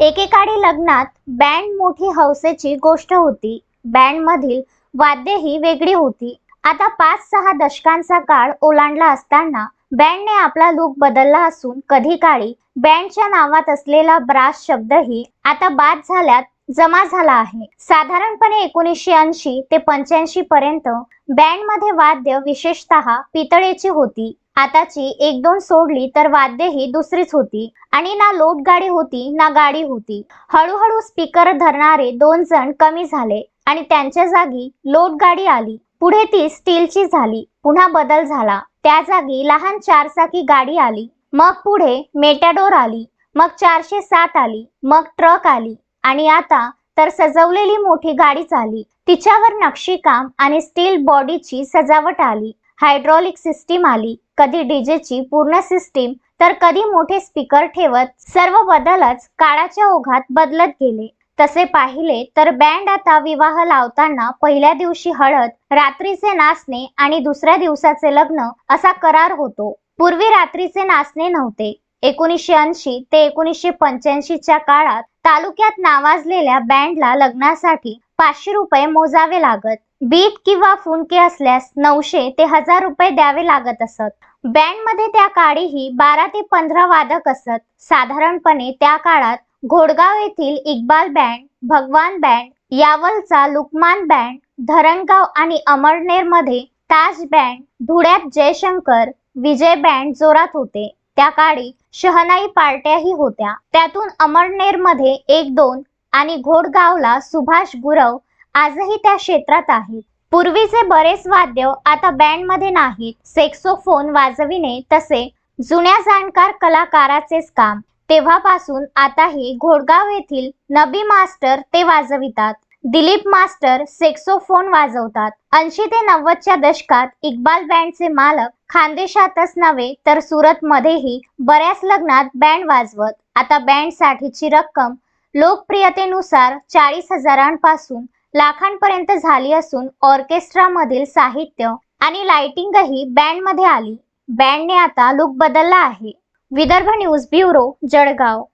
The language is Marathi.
एकेकाळी लग्नात बँड मोठी हौसेची गोष्ट होती. बँड मधील वेगळी होती. आता पाच सहा दशकांचा काळ ओलांडला असताना बँडने आपला लुक बदलला असून कधी काळी बँडच्या नावात असलेला ब्रास शब्दही आता बाद झाल्यात जमा झाला आहे. साधारणपणे एकोणीसशे ऐंशी ते पंच्याऐंशी पर्यंत बँडमध्ये वाद्य विशेषतः पितळेची होती. आताची एक दोन सोडली तर वाद्य ही दुसरीच होती. आणि ना लोट गाडी होती ना गाडी होती. हळूहळू स्पीकर धरणारे दोन जण कमी झाले आणि त्यांच्या जागी लोट गाडी आली. पुढे ती स्टीलची झाली. पुन्हा बदल झाला. त्या जागी लहान चारचाकी गाडी आली. मग पुढे मेटॅडोर आली. मग चारशे सात आली. मग ट्रक आली. आणि आता तर सजवलेली मोठी गाडीच आली तिच्यावर नक्षीकाम आणि स्टील बॉडीची सजावट आली. हायड्रॉलिक सिस्टीम आली. कधी डीजेची पूर्ण सिस्टीम तर कधी मोठे स्पीकर ठेवत सर्व बदलच काळाच्या ओघात बदलत गेले. तसे पाहिले तर बँड आता विवाह लावताना पहिल्या दिवशी हळद रात्रीचे नाचणे आणि दुसऱ्या दिवसाचे लग्न असा करार होतो. पूर्वी रात्रीचे नाचणे नव्हते. एकोणीसशे ऐंशी ते एकोणीसशे पंच्याऐंशी च्या काळात तालुक्यात नावाजलेल्या बँडला लग्नासाठी पाचशे रुपये मोजावे लागत. बीट किंवा फुनके असल्यास नऊशे ते हजार रुपये द्यावे लागत असत. बँडमध्ये त्या काळीही बारा ते पंधरा वादक असत. साधारणपणे त्या काळात घोडगाव येथील इक्बाल बँड भगवान बँड यावलचा लुकमान बँड धरणगाव आणि अमळनेरमध्ये ताज बँड धुळ्यात जयशंकर विजय बँड जोरात होते. त्या काळी शहनाई पार्ट्याही होत्या. त्यातून अमळनेरमध्ये एक दोन आणि घोडगावला सुभाष गुरव आजही त्या क्षेत्रात आहेत. पूर्वीचे बरेच वाद्य आता बँडमध्ये नाहीत. सेक्सोफोन वाजविणे तसे जुन्या जाणकार कलाकाराचेच काम. तेव्हापासून आताही घोडगाव येथील नबी मास्टर ते वाजवितात. दिलीप मास्टर सेक्सोफोन वाजवतात. ऐंशी ते नव्वदच्या दशकात इक्बाल बँडचे मालक खानदेशातच नव्हे तर सुरत मध्येही बऱ्याच लग्नात बँड वाजवत. आता बँडसाठीची रक्कम लोकप्रियतेनुसार चाळीस हजारांपासून लाखांपर्यंत झाली असून ऑर्केस्ट्रा मधील साहित्य आणि लाइटिंगही बँडमध्ये आली. बँडने आता लुक बदलला आहे. Vidarbha news bureau Jalgaon.